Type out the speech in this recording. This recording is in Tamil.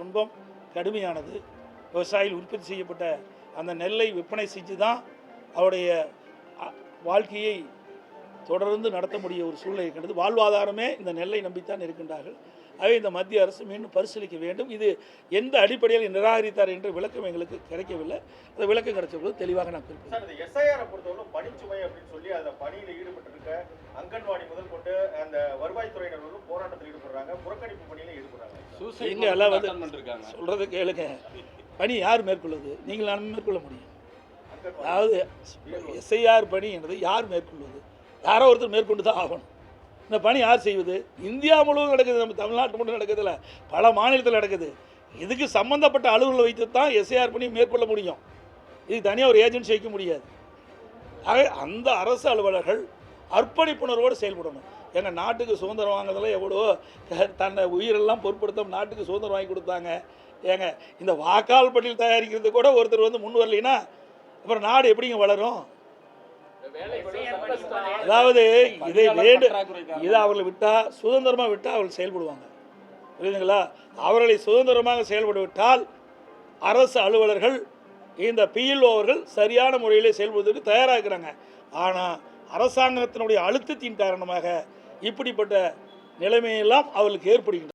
துன்பம் கடுமையானது. விவசாயிகள் உற்பத்தி செய்யப்பட்ட அந்த நெல்லை விற்பனை செஞ்சு தான் அவருடைய வாழ்க்கையை தொடர்ந்து நடத்த முடிய ஒரு சூழ்நிலை இருக்கின்றது வாழ்வாதாரமே இந்த நெல்லை நம்பித்தான் இருக்கின்றார்கள். ஆகவே இந்த மத்திய அரசு மீண்டும் பரிசீலிக்க வேண்டும். இது எந்த அடிப்படையில் நிராகரித்தார் என்று விளக்கம் எங்களுக்கு கிடைக்கவில்லை. அந்த விளக்கம் கிடைச்சபோது தெளிவாக நான் குறிப்பிட்டேன் சார் எஸ்ஐஆரை பொறுத்தவரை பணிச்சுமை அப்படின்னு சொல்லி அந்த பணியில் ஈடுபட்டிருக்க அங்கன்வாடி முதல் அந்த வருவாய்த்துறையினர் வந்து போராட்டத்தில் ஈடுபடுறாங்க புறக்கணிப்பு பணியில ஈடுபடுறாங்க. எங்க எல்லாம் வந்து சொல்றதை கேளுங்க. பணி யார் மேற்கொள்வது? நீங்கள் நான் மேற்கொள்ள முடியும். அதாவது எஸ்ஐஆர் பணி என்பது யார் மேற்கொள்வது? யாரோ ஒருத்தர் மேற்கொண்டு தான் ஆகணும். இந்த பணி யார் செய்வது? இந்தியா முழுவதும் நடக்குது நம்ம தமிழ்நாட்டு மட்டும் நடக்குதுல்ல. பல மாநிலத்தில் நடக்குது. இதுக்கு சம்பந்தப்பட்ட அலுவலர்கள் வைத்து தான் எஸ்ஐஆர் பணி மேற்கொள்ள முடியும். இது தனியாக ஒரு ஏஜென்சி வைக்க முடியாது. ஆக அந்த அரசு அலுவலர்கள் அர்ப்பணிப்புணர்வோடு செயல்படணும். எங்கள் நாட்டுக்கு சுதந்திரம் வாங்குறதுல எவ்வளோ தன்னை உயிரெல்லாம் பொருட்படுத்த நாட்டுக்கு சுதந்திரம் வாங்கி கொடுத்தாங்க. ஏங்க இந்த வாக்காள் பட்டியல் தயாரிக்கிறது கூட ஒருத்தர் வந்து முன் வரலைன்னா அப்புறம் நாடு எப்படிங்க வளரும்? அதாவது இதை வேண்டு இதை அவர்களை விட்டால் சுதந்திரமாக விட்டால் அவர்கள் செயல்படுவாங்க. புரியுதுங்களா? அவர்களை சுதந்திரமாக செயல்பட விட்டால் அரசு அலுவலர்கள் இந்த பிஎல்ஓ அவர்கள் சரியான முறையில் செயல்படுவதற்கு தயாராக இருக்கிறாங்க. ஆனால் அரசாங்கத்தினுடைய அழுத்தத்தின் காரணமாக இப்படிப்பட்ட நிலைமையெல்லாம் அவர்களுக்கு ஏற்படுகின்றன.